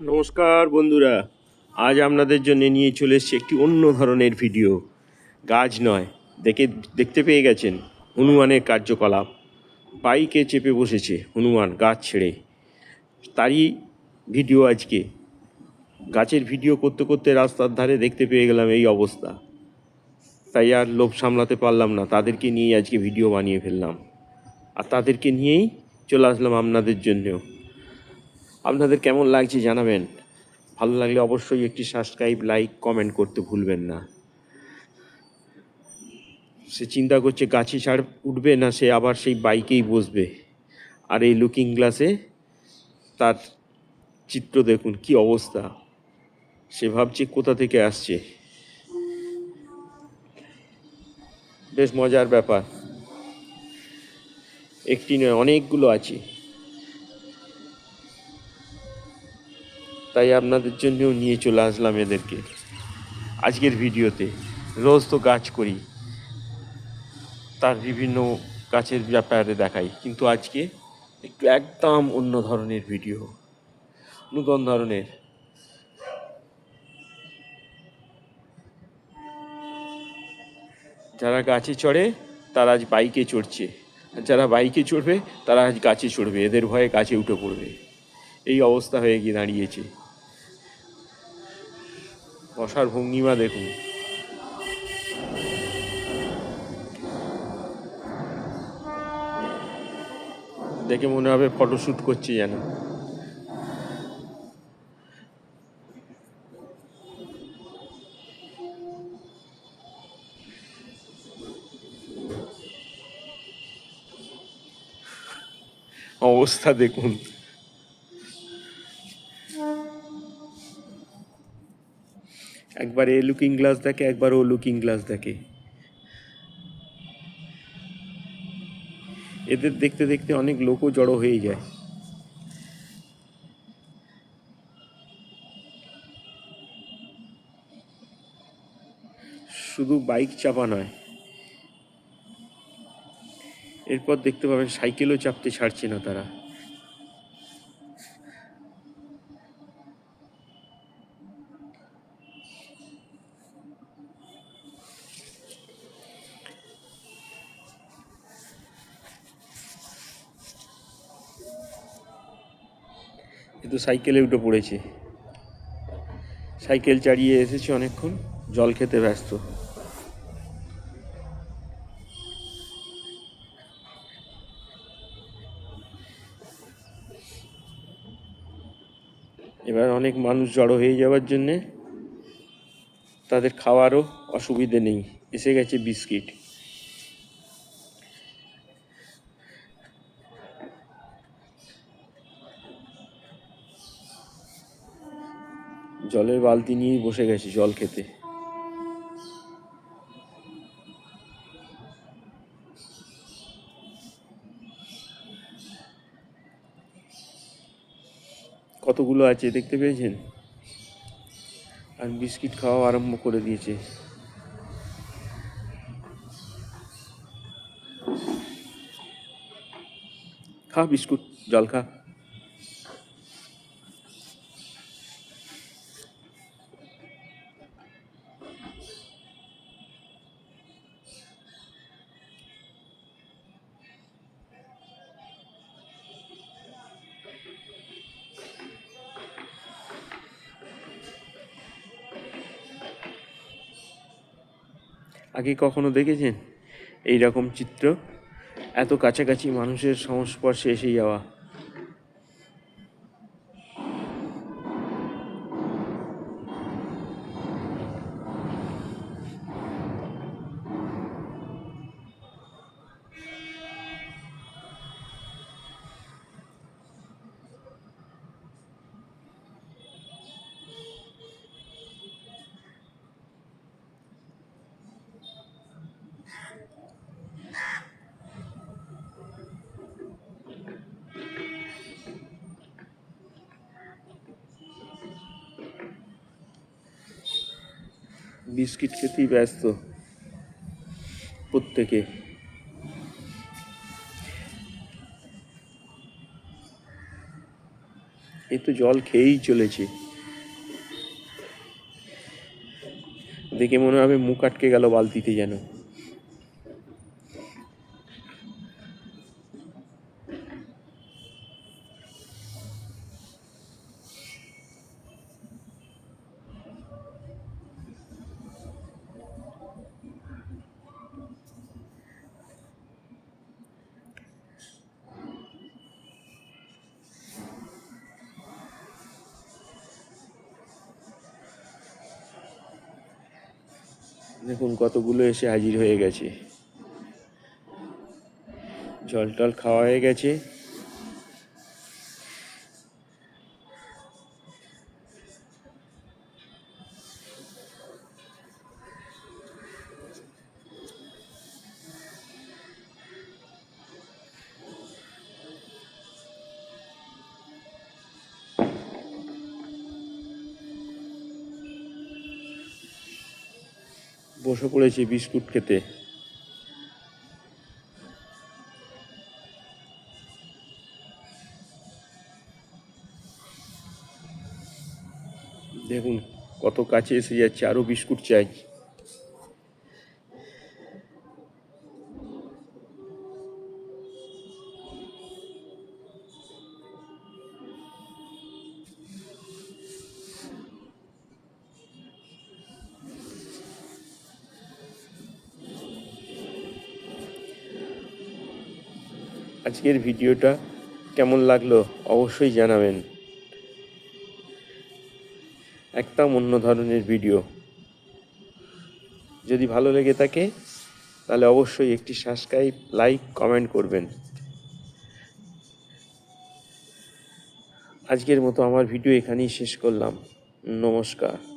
নমস্কার বন্ধুরা, আজ আপনাদের জন্য নিয়ে চলে এসেছি একটি অন্য ধরনের ভিডিও। গাছ নয়, দেখে, দেখতে পেয়ে গেছেন হনুমানের কার্যকলাপ। বাইকে চেপে বসেছে হনুমান গাছ ছেড়ে। তারই ভিডিও আজকে। গাছের ভিডিও করতে করতে রাস্তার ধারে দেখতে পেয়ে গেলাম এই অবস্থা। তাই আর লোভ সামলাতে পারলাম না, তাদেরকে নিয়েই আজকে ভিডিও বানিয়ে ফেললাম। আর তাদেরকে নিয়েই চলে আসলাম আপনাদের জন্যেও আপনাদের কেমন লাগছে জানাবেন। ভালো লাগলে অবশ্যই একটি সাবস্ক্রাইব লাইক কমেন্ট করতে ভুলবেন না। সে চিন্তা করছে গাছে ছাড় উঠবে না, সে আবার সেই বাইকেই বসবে। আর এই লুকিং গ্লাসে তার চিত্র দেখুন, কি অবস্থা। সে ভাবছে কোথা থেকে আসছে। বেশ মজার ব্যাপার। একটি নয়, অনেকগুলো আছে। তাই আপনাদের জন্যও নিয়ে চলে আসলাম এদেরকে। আজকের ভিডিওতে রোজ তো গাছ করি, তার বিভিন্ন গাছের ব্যাপারে দেখাই, কিন্তু আজকে একটু একদম অন্য ধরনের ভিডিও, নূতন ধরনের। যারা গাছে চড়ে, তারা আজ বাইকে চড়ছে, আর যারা বাইকে চড়বে, তারা আজ গাছে চড়বে, এদের ভয়ে গাছে উঠে পড়বে। এই অবস্থা হয়ে গিয়ে দাঁড়িয়েছে। বসার ভঙ্গিমা দেখুন। দেখে মনে হবে ফটোশ্যুট করছি যেন। অবস্থা দেখুন। একবার এ লুকিং গ্লাস দেখে একবার ও লুকিং গ্লাস দেখে। এদের দেখতে দেখতে অনেক লোকও জড়ো হয়ে যায়। শুধু বাইক চাপা নয়, এরপর দেখতে পাবেন সাইকেলও চাপতে ছাড়ছে না তারা। কিন্তু সাইকেলে উঠে পড়েছে। সাইকেল চালিয়ে এসেছে অনেকক্ষণ, জল খেতে ব্যস্ত। এবার অনেক মানুষ জড়ো হয়ে যাওয়ার জন্যে তাদের খাওয়ারও অসুবিধে নেই। এসে গেছে বিস্কিট। জলের বালতি নিয়েই বসে গেছে জল খেতে। কতগুলো আছে দেখতে পেয়েছেন? আর বিস্কিট খাওয়া আরম্ভ করে দিয়েছে। খা বিস্কুট, জল খা। আগে কখনো দেখেছেন? এই রকম চিত্র? এত কাছাকাছি মানুষের সংস্পর্শে এসে যাওয়া। বিস্কিট খেতেই ব্যস্ত প্রত্যেকে। এ তো জল খেয়েই চলেছে। দেখে মনে হবে মুখ আটকে গেল বালতিতে যেন। দেখুন কতগুলো এসে হাজির হয়ে গেছে। জল টল খাওয়া হয়ে গেছে। বসে পড়েছি বিস্কুট খেতে। দেখুন কত কাছে এসে যাচ্ছে আরও বিস্কুট চাই। আজকের ভিডিওটা কেমন লাগল অবশ্যই জানাবেন। একদম অন্য ধরনের ভিডিও। যদি ভালো লেগে থাকে, তাহলে অবশ্যই একটি সাবস্ক্রাইব লাইক কমেন্ট করবেন। আজকের মতো আমার ভিডিও এখানেই শেষ করলাম। নমস্কার।